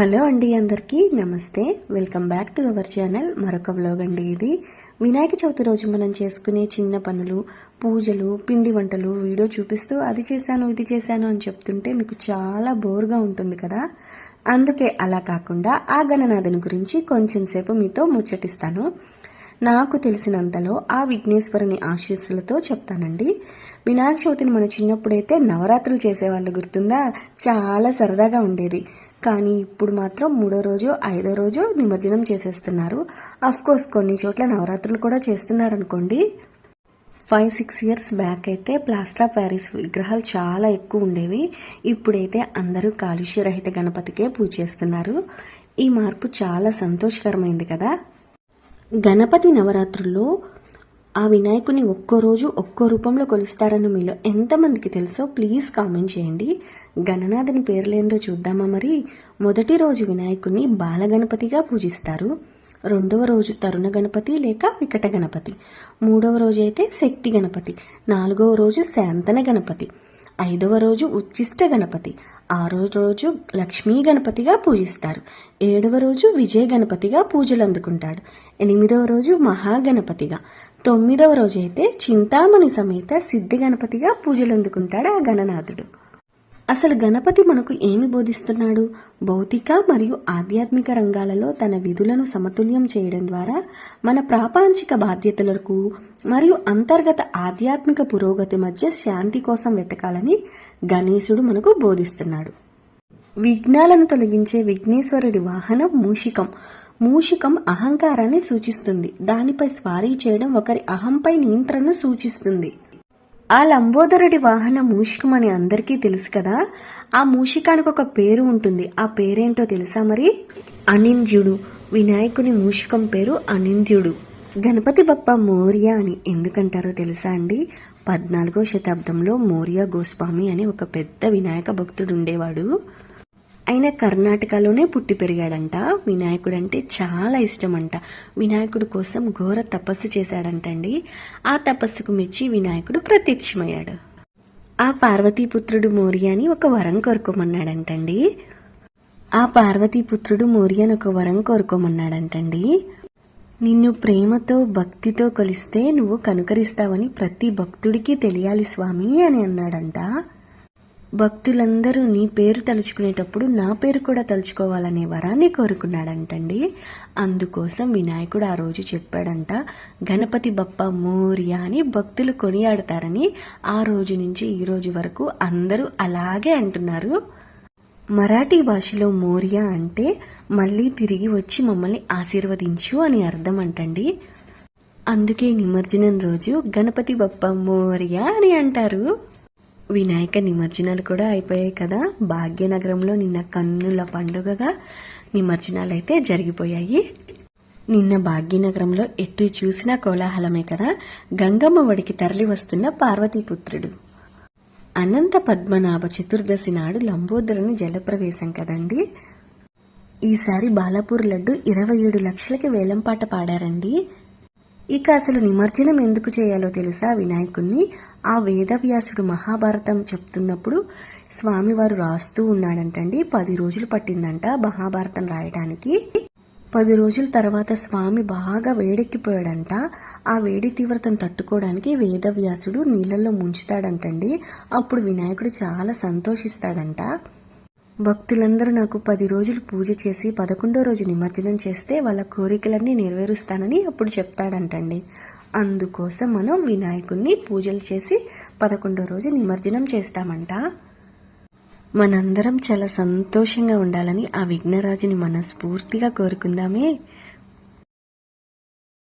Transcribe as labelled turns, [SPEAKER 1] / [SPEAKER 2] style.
[SPEAKER 1] Hello అండి అందరికీ నమస్తే. Welcome back to our channel మరొక వ్లాగ్ అండి ఇది. వినాయక చవితి రోజు మనం చేసుకునే చిన్న పనులు పూజలు పిండి వంటలు వీడియో చూపిస్తూ అది చేశాను ఇది చేశాను అని చెప్తుంటే మీకు చాలా బోర్గా ఉంటుంది కదా. అందుకే అలా కాకుండా ఆ గణనాథుని గురించి కొంచెం సేపు మీతో ముచ్చటిస్తాను. నాకు తెలిసినంతలో ఆ విఘ్నేశ్వరుని ఆశీస్సులతో చెప్తానండి. వినాయక చవితిని మన చిన్నప్పుడైతే నవరాత్రులు చేసేవాళ్ళు గుర్తుందా? చాలా సరదాగా ఉండేది. కానీ ఇప్పుడు మాత్రం మూడో రోజు ఐదో రోజు నిమజ్జనం చేసేస్తున్నారు. కోర్స్ కొన్ని చోట్ల నవరాత్రులు కూడా చేస్తున్నారు అనుకోండి ఫైవ్ సిక్స్ ఇయర్స్ బ్యాక్ అయితే ప్లాస్టర్ ఆఫ్ ప్యారిస్ విగ్రహాలు చాలా ఎక్కువ ఉండేవి. ఇప్పుడైతే అందరూ కాలుష్యరహిత గణపతికే పూజ చేస్తున్నారు. ఈ మార్పు చాలా సంతోషకరమైంది కదా? గణపతి నవరాత్రుల్లో ఆ వినాయకుని ఒక్కో రోజు ఒక్కో రూపంలో కొలుస్తారని మీలో ఎంతమందికి తెలుసో ప్లీజ్ కామెంట్ చేయండి. గణనాథుని పేర్లేందో చూద్దామా మరి? మొదటి రోజు వినాయకుని బాలగణపతిగా పూజిస్తారు. రెండవ రోజు తరుణ గణపతి లేక వికట గణపతి. మూడవ రోజు అయితే శక్తి గణపతి. నాలుగవ రోజు శాంతన గణపతి. ఐదవ రోజు ఉచ్చిష్ట గణపతి. ఆరో రోజు లక్ష్మీ గణపతిగా పూజిస్తారు. ఏడవ రోజు విజయ గణపతిగా పూజలు అందుకుంటాడు. ఎనిమిదవ రోజు మహాగణపతిగా. తొమ్మిదవ రోజు అయితే చింతామణి సమేత సిద్ధి గణపతిగా పూజలు అందుకుంటాడు ఆ గణనాథుడు. అసలు గణపతి మనకు ఏమి బోధిస్తున్నాడు? భౌతిక మరియు ఆధ్యాత్మిక రంగాలలో తన విధులను సమతుల్యం చేయడం ద్వారా మన ప్రాపంచిక బాధ్యతలకు మరియు అంతర్గత ఆధ్యాత్మిక పురోగతి మధ్య శాంతి కోసం వెతకాలని గణేశుడు మనకు బోధిస్తున్నాడు. విఘ్నాలను తొలగించే విఘ్నేశ్వరుడి వాహనం మూషికం. మూషికం అహంకారాన్ని సూచిస్తుంది. దానిపై స్వారీ చేయడం ఒకరి అహంపై నియంత్రణను సూచిస్తుంది. ఆ లంబోదరుడి వాహనం మూషికం అని అందరికీ తెలుసు కదా. ఆ మూషికానికి ఒక పేరు ఉంటుంది. ఆ పేరేంటో తెలుసా మరి? అనింద్యుడు. వినాయకుని మూషికం పేరు అనింద్యుడు. గణపతి బప్ప మౌర్య అని ఎందుకంటారో తెలుసా అండి? పద్నాలుగో శతాబ్దంలో మౌర్య గోస్వామి అని ఒక పెద్ద వినాయక భక్తుడు ఉండేవాడు. ఆయన కర్ణాటకలోనే పుట్టి పెరిగాడంట. వినాయకుడు అంటే చాలా ఇష్టమంట. వినాయకుడు కోసం ఘోర తపస్సు చేశాడంటండి ఆ తపస్సుకు మెచ్చి వినాయకుడు ప్రత్యక్షమయ్యాడు. ఆ పార్వతీపుత్రుడు మౌర్యని ఒక వరం కోరుకోమన్నాడంటండి. ఆ పార్వతీపుత్రుడు మౌర్యాని ఒక వరం కోరుకోమన్నాడంటండి. నిన్ను ప్రేమతో భక్తితో కొలిస్తే నువ్వు కనుకరిస్తావని ప్రతి భక్తుడికి తెలియాలి స్వామి అని అన్నాడంట. భక్తులందరూ నీ పేరు తలుచుకునేటప్పుడు నా పేరు కూడా తలుచుకోవాలనే వరాన్ని కోరుకున్నాడంటండి. అందుకోసం వినాయకుడు ఆ రోజు చెప్పాడంట గణపతి బప్ప మోర్య అని భక్తులు కొనియాడతారని ఆ రోజు నుంచి ఈ రోజు వరకు అందరూ అలాగే అంటున్నారు. మరాఠీ భాషలో మోర్య అంటే మళ్ళీ తిరిగి వచ్చి మమ్మల్ని ఆశీర్వదించు అని అర్థం అంటండి. అందుకే నిమజ్జనం రోజు గణపతి బప్ప మోర్య అని అంటారు. వినాయక నిమజ్జనాలు కూడా అయిపోయాయి కదా. భాగ్యనగరంలో నిన్న కన్నుల పండుగగా నిమజ్జనాలు అయితే జరిగిపోయాయి. నిన్న భాగ్యనగరంలో ఎటు చూసినా కోలాహలమే కదా. గంగమ్మ వడికి తరలి వస్తున్న పార్వతీపుత్రుడు. అనంత పద్మనాభ చతుర్దశి నాడు లంబోదరుని జలప్రవేశం కదండి? ఈసారి బాలాపూర్ లడ్డు ఇరవై ఏడు లక్షలకి వేలంపాట పాడారండి. ఇక అసలు నిమజ్జనం ఎందుకు చేయాలో తెలుసా వినాయకుణ్ణి? ఆ వేదవ్యాసుడు మహాభారతం చెప్తున్నప్పుడు స్వామివారు రాస్తూ ఉన్నాడంటండి. పది రోజులు పట్టిందంట మహాభారతం రాయడానికి పది రోజుల తర్వాత స్వామి బాగా వేడెక్కిపోయాడంట. ఆ వేడి తీవ్రతను తట్టుకోవడానికి వేదవ్యాసుడు నీళ్ళల్లో ముంచుతాడంటండి. అప్పుడు వినాయకుడు చాలా సంతోషిస్తాడంట. భక్తులందరూ నాకు పది రోజులు పూజ చేసి పదకొండో రోజు నిమజ్జనం చేస్తే వాళ్ళ కోరికలన్నీ నెరవేరుస్తానని అప్పుడు చెప్తాడంటండి. అందుకోసం మనం వినాయకుడిని పూజలు చేసి పదకొండో రోజు నిమజ్జనం చేస్తామంట. మనందరం చాలా సంతోషంగా ఉండాలని ఆ విఘ్నరాజుని మనస్ఫూర్తిగా కోరుకుందామే.